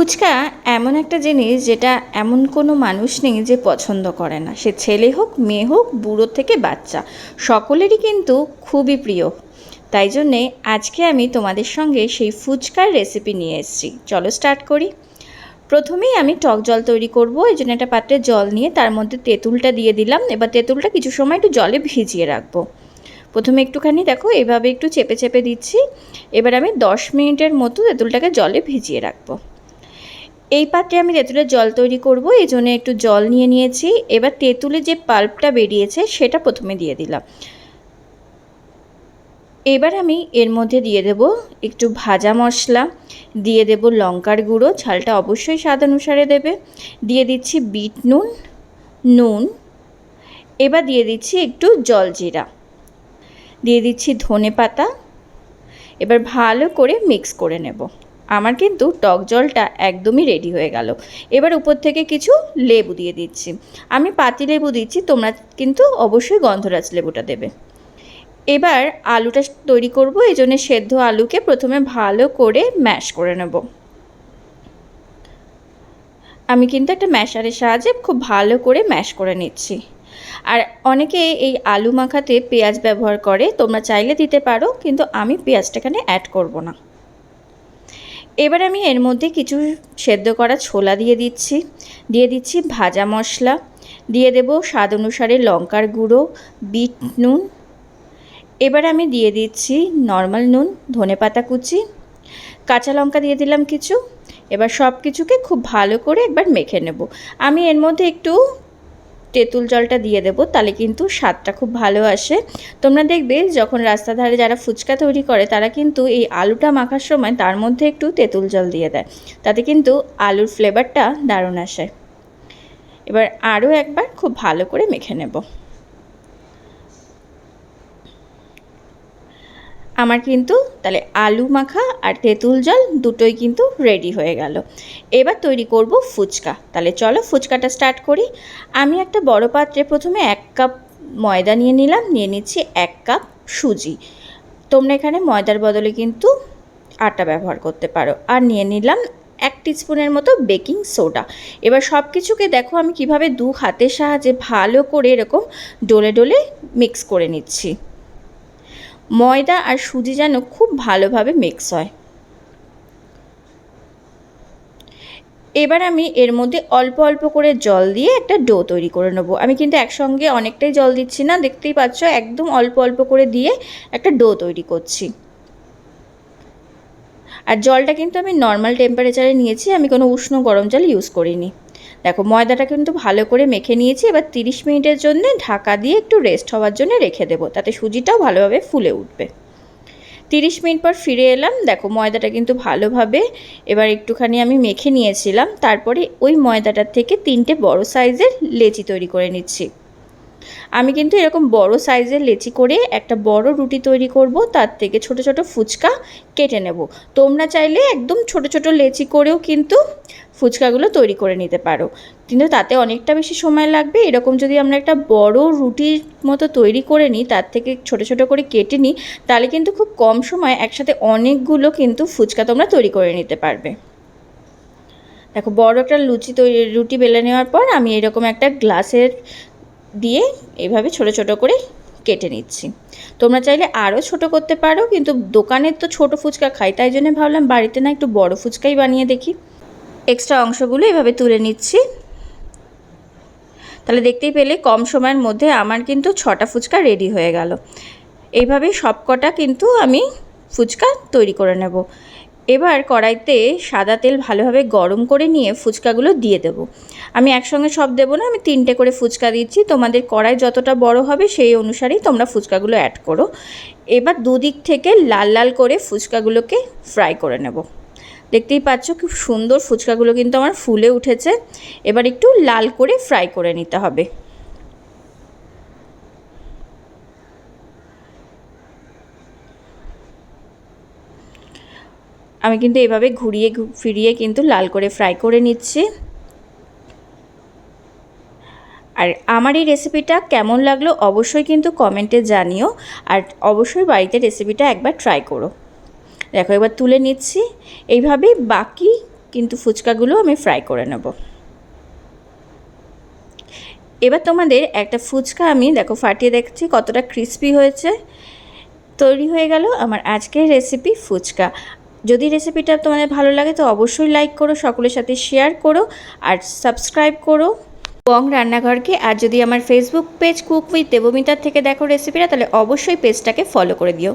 ফুচকা এমন একটা জিনিস যেটা এমন কোনো মানুষ নেই যে পছন্দ করে না। সে ছেলে হোক, মেয়ে হোক, বুড়ো থেকে বাচ্চা, সকলেরই কিন্তু খুবই প্রিয়। তাই জন্যে আজকে আমি তোমাদের সঙ্গে সেই ফুচকার রেসিপি নিয়ে এসেছি। চলো স্টার্ট করি। প্রথমেই আমি টক জল তৈরি করব, এই জন্য একটা পাত্রে জল নিয়ে তার মধ্যে তেঁতুলটা দিয়ে দিলাম। এবার তেঁতুলটা কিছু সময় একটু জলে ভিজিয়ে রাখব। প্রথমে একটুখানি দেখো, এভাবে একটু চেপে চেপে দিচ্ছি। এবার আমি দশ মিনিটের মতো তেঁতুলটাকে জলে ভিজিয়ে রাখব। এই পাত্রে আমি তেঁতুলের জল তৈরি করব, এই জন্য একটু জল নিয়ে নিয়েছি। এবার তেঁতুলে যে পাল্পটা বেরিয়েছে, সেটা প্রথমে দিয়ে দিলাম। এবার আমি এর মধ্যে দিয়ে দেব একটু ভাজা মশলা, দিয়ে দেব লঙ্কার গুঁড়ো, ঝালটা অবশ্যই স্বাদ অনুসারে দেবে। দিয়ে দিচ্ছি বিট নুন নুন, এবার দিয়ে দিচ্ছি একটু জলজিরা দিয়ে দিচ্ছি ধনে পাতা, এবার ভালো করে মিক্স করে নেব। আমার কিন্তু টক জলটা একদমই রেডি হয়ে গেল। এবার উপর থেকে কিছু লেবু দিয়ে দিচ্ছি। আমি পাতি লেবু দিচ্ছি, তোমরা কিন্তু অবশ্যই গন্ধরাজ লেবুটা দেবে। এবার আলুটা তৈরি করব, এই জন্য সেদ্ধ আলুকে প্রথমে ভালো করে ম্যাশ করে নেব। আমি কিন্তু একটা ম্যাশারের সাহায্যে খুব ভালো করে ম্যাশ করে নিচ্ছি। আর অনেকে এই আলু মাখাতে পেঁয়াজ ব্যবহার করে, তোমরা চাইলে দিতে পারো, কিন্তু আমি পেঁয়াজটা এখানে অ্যাড করব না। এবার আমি এর মধ্যে কিছু সেদ্ধ করা ছোলা দিয়ে দিচ্ছি। দিয়ে দিচ্ছি ভাজা মশলা। দিয়ে দেব স্বাদ অনুসারে লঙ্কার গুঁড়ো, বিট নুন। এবার আমি দিয়ে দিচ্ছি নর্মাল নুন, ধনে পাতা কুচি। কাঁচা লঙ্কা দিয়ে দিলাম কিছু। এবার সব কিছুকে খুব ভালো করে একবার মেখে নেব। আমি এর মধ্যে একটু তেঁতুল জলটা দিয়ে দেবো, তাহলে কিন্তু স্বাদটা খুব ভালো আসে। তোমরা দেখবে যখন রাস্তা ধারে যারা ফুচকা তৈরি করে, তারা কিন্তু এই আলুটা মাখার সময় তার মধ্যে একটু তেঁতুল জল দিয়ে দেয়। তাতে কিন্তু আলুর ফ্লেভারটা দারুণ আসে। এবার আরও একবার খুব ভালো করে মেখে নেব। আমার কিন্তু তাহলে আলু মাখা আর তেঁতুল জল দুটোই কিন্তু রেডি হয়ে গেল। এবার তৈরি করব ফুচকা। তাহলে চলো ফুচকাটা স্টার্ট করি। আমি একটা বড় পাত্রে প্রথমে এক কাপ ময়দা নিয়ে নিলাম, নিয়ে নিচ্ছি এক কাপ সুজি। তোমরা এখানে ময়দার বদলে কিন্তু আটা ব্যবহার করতে পারো। আর নিয়ে নিলাম এক স্পুনের মতো বেকিং সোডা এবার সব কিছুকে দেখো, আমি কীভাবে দু হাতের সাহায্যে ভালো করে এরকম ডোলে ডোলে মিক্স করে নিচ্ছি। ময়দা আর সুজি যেন খুব ভালোভাবে মিক্স হয়। এবার আমি এর মধ্যে অল্প অল্প করে জল দিয়ে একটা ডো তৈরি করে নেব। আমি কিন্তু একসঙ্গে অনেকটাই জল দিচ্ছি না, দেখতেই পাচ্ছ একদম অল্প অল্প করে দিয়ে একটা ডো তৈরি করছি। আর জলটা কিন্তু আমি নর্মাল টেম্পারেচারে নিয়েছি, আমি কোনো উষ্ণ গরম জল ইউজ করিনি। দেখো, ময়দাটা কিন্তু ভালো করে মেখে নিয়েছি। এবার তিরিশ মিনিটের জন্য ঢাকা দিয়ে একটু রেস্ট হওয়ার জন্য রেখে দেবো। তাতে সুজিটাও ভালোভাবে ফুলে উঠবে। তিরিশ মিনিট পর ফিরে এলাম। দেখো, ময়দাটা কিন্তু ভালোভাবে এবার একটুখানি আমি মেখে নিয়েছিলাম। তারপরে ওই ময়দাটার থেকে তিনটে বড় সাইজের লেচি তৈরি করে নিচ্ছি। আমি কিন্তু এরকম বড় সাইজের লেচি করে একটা বড় রুটি তৈরি করব, তার থেকে ছোট ছোট ফুচকা কেটে নেব। তোমরা চাইলে একদম ছোট ছোট লেচি করেও কিন্তু ফুচকাগুলো তৈরি করে নিতে পারো। কিন্তু তাতে অনেকটা বেশি সময় লাগবে। এরকম যদি আমরা একটা বড় রুটির মতো তৈরি করে নিই, তার থেকে ছোট ছোট করে কেটে নিই, তাহলে কিন্তু খুব কম সময় একসাথে অনেকগুলো কিন্তু ফুচকা তোমরা তৈরি করে নিতে পারবে। দেখো, বড় একটা লুচি তৈরি, রুটি বেলে নেওয়ার পর আমি এরকম একটা গ্লাসের দিয়ে এইভাবে ছোট ছোট করে কেটে নিচ্ছি। তোমরা চাইলে আরও ছোট করতে পারো, কিন্তু দোকানের তো ছোট ফুচকা খাই, তাই জন্য ভাবলাম বাড়িতে না একটু বড় ফুচকাই বানিয়ে দেখি। এক্সট্রা অংশগুলো এভাবে তুলে নিচ্ছি। তাহলে দেখতেই পেলে কম সময়ের মধ্যে আমার কিন্তু ছটা ফুচকা রেডি হয়ে গেল। এইভাবেই সবকটা কিন্তু আমি ফুচকা তৈরি করে নেব। এবার কড়াইতে সাদা তেল ভালোভাবে গরম করে নিয়ে ফুচকাগুলো দিয়ে দেবো। আমি একসঙ্গে সব দেবো না, আমি তিনটে করে ফুচকা দিচ্ছি। তোমাদের কড়াই যতটা বড় হবে সেই অনুসারেই তোমরা ফুচকাগুলো অ্যাড করো। এবার দুদিক থেকে লাল লাল করে ফুচকাগুলোকে ফ্রাই করে নেব। দেখতেই পাচ্ছ খুব সুন্দর ফুচকাগুলো কিন্তু আমার ফুলে উঠেছে। এবার একটু লাল করে ফ্রাই করে নিতে হবে। আমি কিন্তু এভাবে ঘুরিয়ে ফিরিয়ে কিন্তু লাল করে ফ্রাই করে নিচ্ছি। আর আমার এই রেসিপিটা কেমন লাগল অবশ্যই কিন্তু কমেন্টে জানিও। আর অবশ্যই বাড়িতে রেসিপিটা একবার ট্রাই করো। দেখো এবার তুলে নিচ্ছি। এইভাবেই বাকি কিন্তু ফুচকাগুলো আমি ফ্রাই করে নেব। এবার তোমাদের একটা ফুচকা আমি দেখো ফাটিয়ে দেখছি কতটা ক্রিস্পি হয়েছে। তৈরি হয়ে গেল আমার আজকের রেসিপি ফুচকা। যদি রেসিপিটা তোমাদের ভালো লাগে তো অবশ্যই লাইক করো, সকলের সাথে শেয়ার করো আর সাবস্ক্রাইব করো। বং রান্নাঘরকে, আর যদি আমার ফেসবুক পেজ কুক উইথ দেবমিতার থেকে দেখো রেসিপিটা তাহলে অবশ্যই পেজটাকে ফলো করে দিও।